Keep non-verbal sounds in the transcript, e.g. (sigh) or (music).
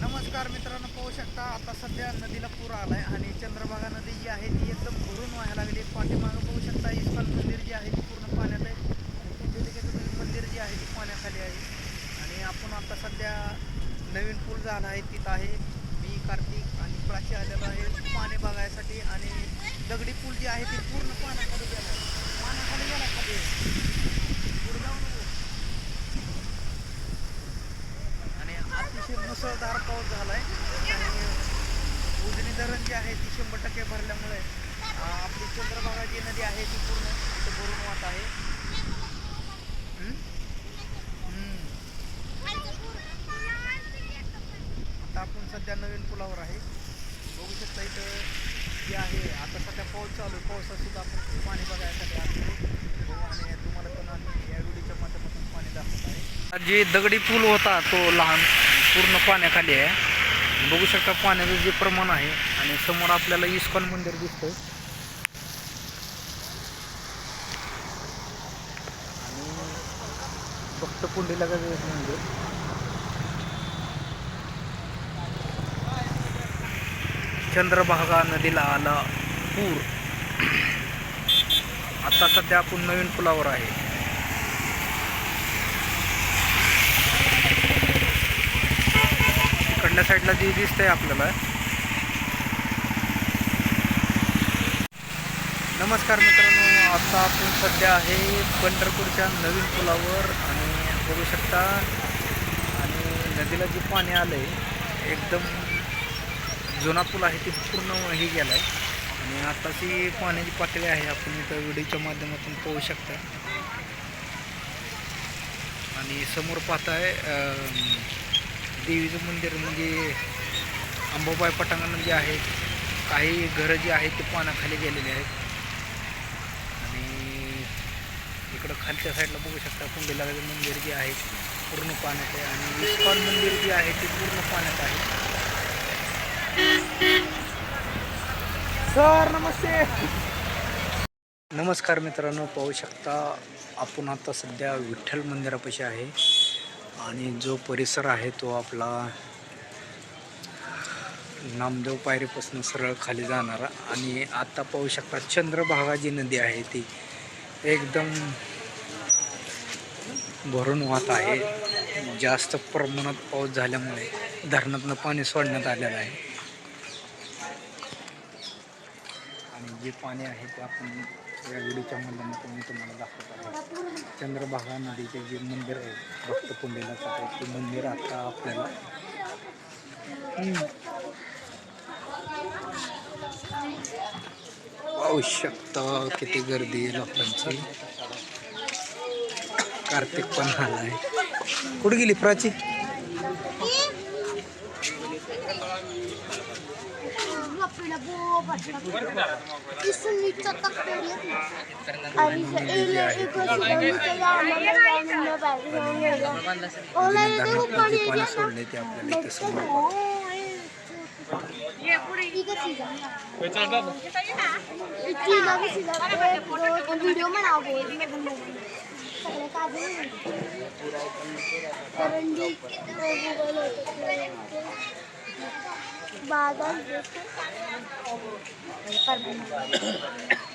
नमस्कार मित्रांनो पाहू शकता आता सध्या नदीला पूर आलाय आणि चंद्रभागा नदी जी आहे ती एकदम भरून व्हायला लागली. पाठीमागं पाहू शकता इस्कॉन मंदिर जे आहे ते पूर्ण पाण्यात आहे तिथे देखील मंदिर जे आहे ते पाण्याखाली आहे. आणि आपण आता सध्या नवीन पूल झाला आहे तिथं आहे मी कार्तिक आणि प्राची आलेलो आहे. पाणी बघायसाठी आणि दगडी पूल जे आहे ती पूर्ण पाण्याखाली गेला. पाण्याखाली गेला खाली मुसळधार पाऊस झालाय. आणि उजनी धरण जे आहे ती शंभर टक्के भरल्यामुळे आपली चंद्रभागा जी नदी आहे ती पूर्ण भरून वाहत आहे. आता आपण सध्या नवीन पुलावर आहे. बघू शकता इथं जे आहे आता सध्या पाऊस चालू आहे. पावसात सुद्धा आपण पाणी बघायसाठी आलो हो, आणि तुम्हाला पण आम्ही या व्हिडिओच्या माध्यमातून पाणी दाखवत आहे. जे दगडी पूल होता तो लहान. पूर्ण पाण्याखाली आहे. बघू शकता पाण्याचं जे प्रमाण आहे आणि समोर आपल्याला इस्कॉन मंदिर दिसतंय. आणि फक्त पुंडीला मंदिर. चंद्रभागा नदीला आला पूर. (clears throat) आता सध्या आपण नवीन पुलावर आहे. इकडल्या साईडला जी दिसतंय आपल्याला. नमस्कार मित्रांनो आता आपण सध्या आहे पंढरपूरच्या नवीन पुलावर आणि बघू शकता आणि नदीला जे पाणी आलंय एकदम जुना पूल आहे ती पूर्ण हे गेला आहे आणि आताची पाण्याची पातळी आहे आपण इथं व्हिडिओच्या माध्यमातून पाहू शकता. आणि समोर पाहताय देवीचं मंदिर म्हणजे अंबाबाई पटांगण जे आहे. काही घरं जी आहेत ते पाण्याखाली गेलेली आहेत. आणि इकडं खालच्या साईडला बघू शकता कुंडेलाचं मंदिर जे आहे पूर्ण पाण्यात आहे. आणि इस्कॉन मंदिर जे आहे ते पूर्ण पाण्यात आहे. सर नमस्ते. नमस्कार मित्रांनो पाहू शकता आपण आता सध्या विठ्ठल मंदिरापाशी आहे. आणि जो परिसर आहे तो आपला नामदेव पायरीपासून सरळ खाली जाणारा. आणि आता पाहू शकता चंद्रभागा जी नदी आहे ती. एकदम भरून वाहत आहे. जास्त प्रमाणात पाऊस झाल्यामुळे धरणातनं पाणी सोडण्यात आलेलं आहे. आणि जे पाणी आहे ते आपण या व्हिडिओच्या माध्यमातून तुम्हाला चंद्रभागा नदीचे जे मंदिर आहे भक्त ते मंदिर आता आपल्याला. आवश्यकता पाहू शकता किती गर्दी आहे लोकांची. कार्तिक पण आलाय कुठे गेली प्राची? धरणातलं जे पाणी सोडलंय ते आपल्याला इथे समोर. व्हिडिओ म्हणावं करंजी बाजार (coughs)